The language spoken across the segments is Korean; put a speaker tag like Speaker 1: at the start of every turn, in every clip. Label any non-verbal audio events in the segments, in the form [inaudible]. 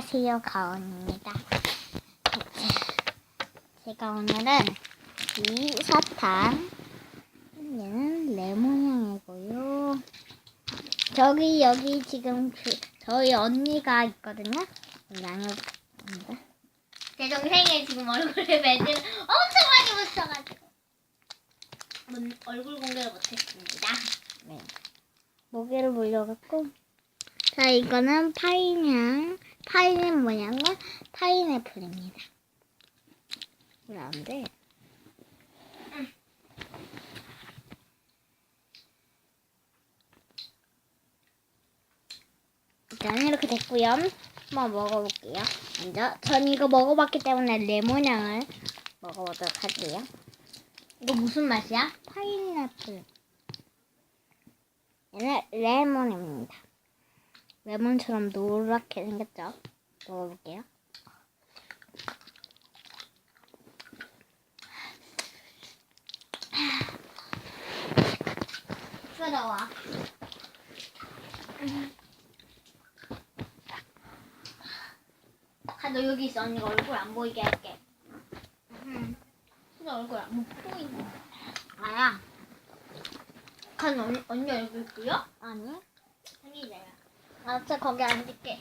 Speaker 1: 안녕하세요, 가온입니다. 제가 오늘은 이 사탕, 얘는 레몬 향이고요. 저기 여기 지금 그, 저희 언니가 있거든요. 양해입니다.
Speaker 2: 제 동생이 지금 얼굴에 매질 엄청 많이 묻혀가지고 문- 얼굴 공개를 못했습니다.
Speaker 1: 네. 모기를 물려갖고. 자, 이거는 파인향, 파인 모양은 파인애플입니다. 왜 안 돼? 일단 이렇게 됐고요. 한번 먹어볼게요. 먼저 전 이거 먹어봤기 때문에 레몬향을 먹어보도록 할게요.
Speaker 2: 이거 무슨 맛이야?
Speaker 1: 파인애플. 얘는 레몬입니다. 레몬처럼 노랗게 생겼죠? 먹어볼게요.
Speaker 2: 부러워. 아, 너 여기 있어. 언니가 얼굴 안 보이게 할게. 음. 진짜 얼굴 안 보이네.
Speaker 1: 아야.
Speaker 2: 간 언니, 언니 얼굴 보여?
Speaker 1: 아니?
Speaker 2: 아니, 내가.
Speaker 1: 아, 저 거기 앉을게.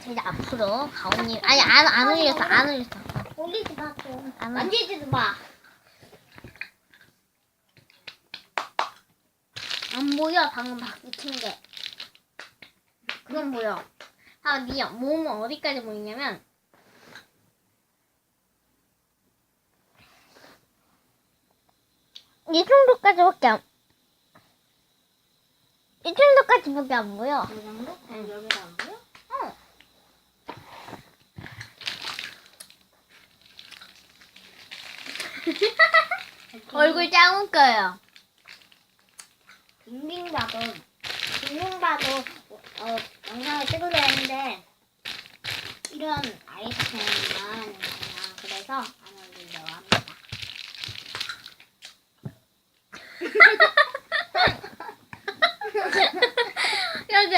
Speaker 1: 이제 앞으로 가온님 아니 안 안 올렸어 안 올렸어
Speaker 2: 올리지 마, 또.
Speaker 1: 안
Speaker 2: 만지지도 마.
Speaker 1: 안 보여 방금 막 붙인 게
Speaker 2: 그건 보여. 아, 네 몸은 어디까지 보이냐면,
Speaker 1: 이 정도까지밖에 안, 이 정도까지 밖에 안 보여.
Speaker 2: 이 정도? 응. 여기가 안 보여? 어. [laughs] 얼굴 짱 웃겨요.
Speaker 1: 빙빙 봐도, 빙빙 봐도, 어, 영상을 찍으려 했는데, 이런 아이템만, 그래서 안 올리려고 합니다.
Speaker 2: 여기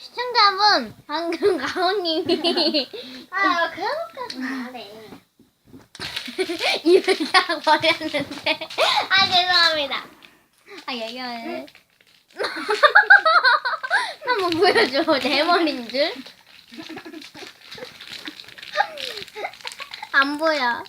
Speaker 2: 시청자분 방금 가온님이 [laughs]
Speaker 1: 아, 그런 것까지 안 해. [laughs]
Speaker 2: 입을 딱 버렸는데 [laughs] 아 죄송합니다. 아 얘기해. 한번 보여줘 내 머리인 줄. 안 보여.